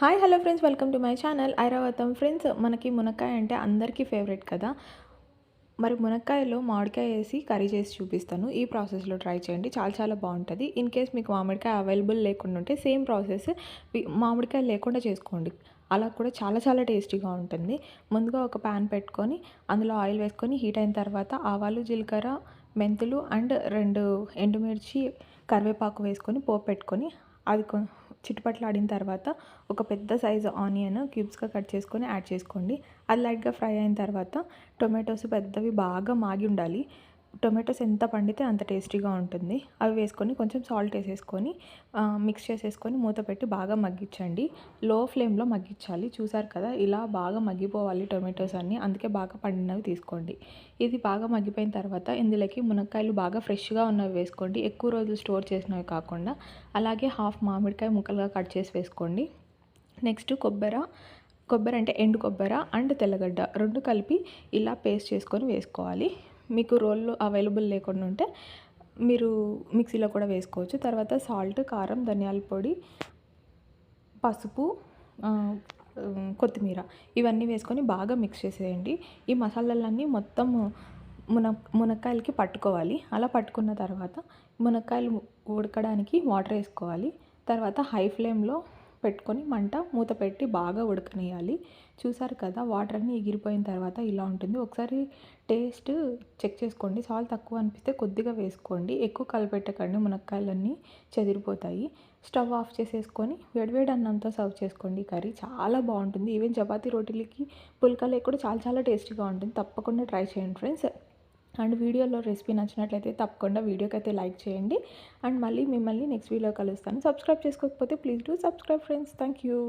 Hi hello friends welcome to my channel. Airavatham friends మనకి మునక్కాయ అంటే అందరికీ ఫేవరెట్ కదా? మరి మునక్కాయలో మామిడికాయ వేసి కర్రీ చేసి చూపిస్తాను. ఈ ప్రాసెస్లో ట్రై చేయండి. చాలా చాలా బాగుంటుంది. ఇన్ కేస్ మీకు మామిడికాయ అవైలబుల్ లేకుండా ఉంటే సేమ్ ప్రాసెస్ మామిడికాయ లేకుండా చేసుకోండి. అలా కూడా చాలా చాలా టేస్టీగా ఉంటుంది. ముందుగా ఒక ప్యాన్ పెట్టుకొని అందులో ఆయిల్ వేసుకొని హీట్ అయిన తర్వాత ఆవాలు జీలకర్ర మెంతులు అండ్ రెండు ఎండుమిర్చి కరివేపాకు వేసుకొని పోపు పెట్టుకొని అది చిట్టుపట్లు ఆడిన తర్వాత ఒక పెద్ద సైజు ఆనియన్ క్యూబ్స్గా కట్ చేసుకొని యాడ్ చేసుకోండి. అది లైట్గా ఫ్రై అయిన తర్వాత టొమాటోస్ పెద్దవి బాగా మాగి ఉండాలి. టొమాటోస్ ఎంత పండితే అంత టేస్టీగా ఉంటుంది. అవి వేసుకొని కొంచెం సాల్ట్ వేసేసుకొని మిక్స్ చేసేసుకొని మూత పెట్టి బాగా మగ్గించండి. లో ఫ్లేమ్లో మగ్గించాలి. చూసారు కదా ఇలా బాగా మగ్గిపోవాలి టొమాటోస్ అన్నీ. అందుకే బాగా పండినవి తీసుకోండి. ఇది బాగా మగ్గిపోయిన తర్వాత ఇందులోకి మునక్కాయలు బాగా ఫ్రెష్గా ఉన్నవి వేసుకోండి. ఎక్కువ రోజులు స్టోర్ చేసినవి కాకుండా. అలాగే హాఫ్ మామిడికాయ ముక్కలుగా కట్ చేసి వేసుకోండి. నెక్స్ట్ కొబ్బరి కొబ్బరి అంటే ఎండు కొబ్బరి అండ్ తెల్లగడ్డ రెండు కలిపి ఇలా పేస్ట్ చేసుకొని వేసుకోవాలి. మీకు రోల్లో అవైలబుల్ లేకుండా ఉంటే మీరు మిక్సీలో కూడా వేసుకోవచ్చు. తర్వాత సాల్ట్ కారం ధనియాల పొడి పసుపు కొత్తిమీర ఇవన్నీ వేసుకొని బాగా మిక్స్ చేసేయండి. ఈ మసాలాలన్నీ మొత్తం మున మునక్కాయలకి పట్టుకోవాలి. అలా పట్టుకున్న తర్వాత మునక్కాయలు ఉడకడానికి వాటర్ వేసుకోవాలి. తర్వాత హై ఫ్లేమ్లో పెట్టుకొని మంట మూత పెట్టి బాగా ఉడకనేయాలి చూసారు కదా వాటర్ అన్నీ ఎగిరిపోయిన తర్వాత ఇలా ఉంటుంది. ఒకసారి టేస్ట్ చెక్ చేసుకోండి. సాల్ట్ తక్కువ అనిపిస్తే కొద్దిగా వేసుకోండి. ఎక్కువ కలిపెట్టకండి. మునక్కాయలన్నీ చెదిరిపోతాయి. స్టవ్ ఆఫ్ చేసేసుకొని వేడివేడి అన్నంతో సర్వ్ చేసుకోండి. కర్రీ చాలా బాగుంటుంది. ఈవెన్ చపాతీ రోటీలకి పుల్కా కూడా చాలా చాలా టేస్టీగా ఉంటుంది. తప్పకుండా ట్రై చేయండి ఫ్రెండ్స్. అండ్ వీడియోలో రెసిపీ నచ్చినట్లయితే తప్పకుండా వీడియోకి అయితే లైక్ చేయండి. అండ్ మళ్ళీ మిమ్మల్ని నెక్స్ట్ వీడియో కలుస్తాను. సబ్స్క్రైబ్ చేసుకోకపోతే please do subscribe friends. Thank you.